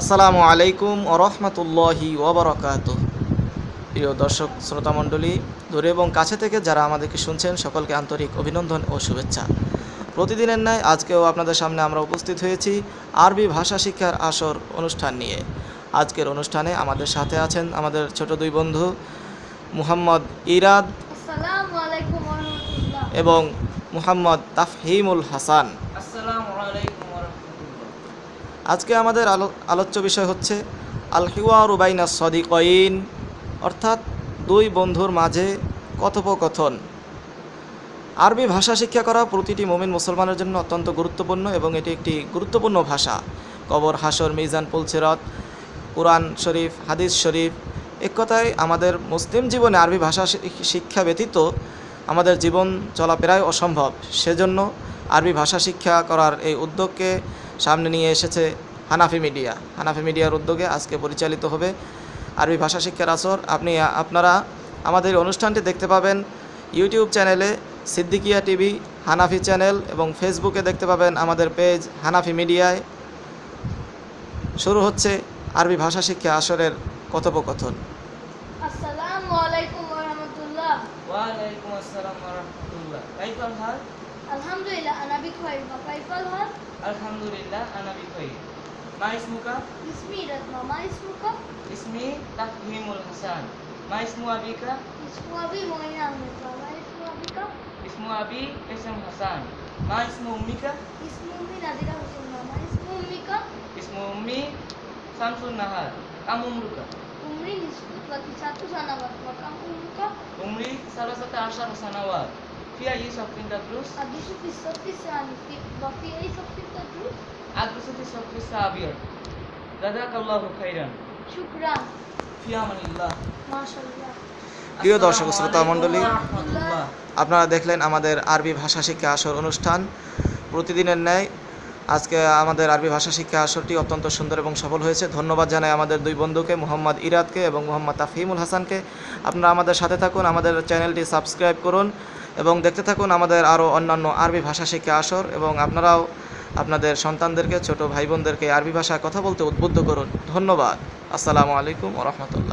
আসসালামু আলাইকুম ওরহমতুল্লাহি ওবরকাত প্রিয় দর্শক শ্রোতামণ্ডলী দূরে এবং কাছে থেকে যারা আমাদেরকে শুনছেন সকলকে আন্তরিক অভিনন্দন ও শুভেচ্ছা। প্রতিদিনের ন্যায় আজকেও আপনাদের সামনে আমরা উপস্থিত হয়েছি আরবি ভাষা শিক্ষার আসর অনুষ্ঠান নিয়ে। আজকের অনুষ্ঠানে আমাদের সাথে আছেন আমাদের ছোট দুই বন্ধু মুহাম্মদ ইরাদ এবং মুহাম্মদ তাফহিমুল হাসান আসসালামু আলাইকুম ওয়া রাহমাতুল্লাহ আজকে আমাদের আলো আলোচ্য বিষয় হচ্ছে আল হিওয়ার উবাইনা সদিকইন, অর্থাৎ দুই বন্ধুর মাঝে কথোপকথন। আরবি ভাষা শিক্ষা করা প্রতিটি মোমিন মুসলমানের জন্য অত্যন্ত গুরুত্বপূর্ণ এবং এটি একটি গুরুত্বপূর্ণ ভাষা। কবর, হাসর, মিজান পুলসিরত কোরআন শরীফ, হাদিস শরীফ, এক কথায় আমাদের মুসলিম জীবনে আরবি ভাষা শিক্ষা ব্যতীত আমাদের জীবন চলা প্রায় অসম্ভব। সেজন্য আরবি ভাষা শিক্ষা করার এই উদ্যোগকে সামনে নিয়ে এসেছে হানাফি মিডিয়া। হানাফি মিডিয়ার উদ্যোগে আজকে পরিচালিত হবে আরবি ভাষা শিক্ষার আসর। আপনি আপনারা আমাদের অনুষ্ঠানটি দেখতে পাবেন ইউটিউব চ্যানেলে সিদ্দিকিয়া টিভি হানাফি চ্যানেল এবং ফেসবুকে দেখতে পাবেন আমাদের পেজ হানাফি মিডিয়ায়। শুরু হচ্ছে আরবি ভাষা শিক্ষা আসরের কথোপকথন। আসসালামু আলাইকুম ওয়া রাহমাতুল্লাহ ওয়া আলাইকুম আসসালাম ওয়া রাহমাতুল্লাহ কাইফাল হাল? আলহামদুলিল্লাহ আনা বিখাইর কাইফাল হাল? الحمد أنا بخير ما اسمك؟ اسمي رتما ما اسمك؟ اسمي تفهيم الحسن ما اسم أبيك؟ اسم أبي معين أحمد ما اسم أبيك؟ اسم أبي اسم حسن ما اسم أمك؟ اسم أمي نادرة حسن ما اسم أمك؟ اسم أمي شمس النهار كم عمرك؟ عمري نسبت وتسعة سنوات وكم عمرك؟ عمري ثلاثة عشر سنوات প্রিয় দর্শক শ্রোতা মণ্ডলী। আপনারা দেখলেন আমাদের আরবি ভাষা শিক্ষা আসর অনুষ্ঠান প্রতিদিনের ন্যায়। আজকে আমাদের আরবি ভাষা শিক্ষা আসরটি অত্যন্ত সুন্দর এবং সফল হয়েছে। ধন্যবাদ জানাই আমাদের দুই বন্ধুকে মোহাম্মদ ইরাদকে এবং মোহাম্মদ তাফিমুল হাসানকে। আপনারা আমাদের সাথে থাকুন আমাদের চ্যানেলটি সাবস্ক্রাইব করুন। এবং দেখতে থাকুন আমাদের আরও অন্যান্য আরবি ভাষা শিখে আসর এবং আপনারাও আপনাদের সন্তানদেরকে, ছোট ভাই বোনদেরকে আরবি ভাষায় কথা বলতে উদ্বুদ্ধ করুন। ধন্যবাদ। আসসালামু আলাইকুম রহমতুল্লাহ।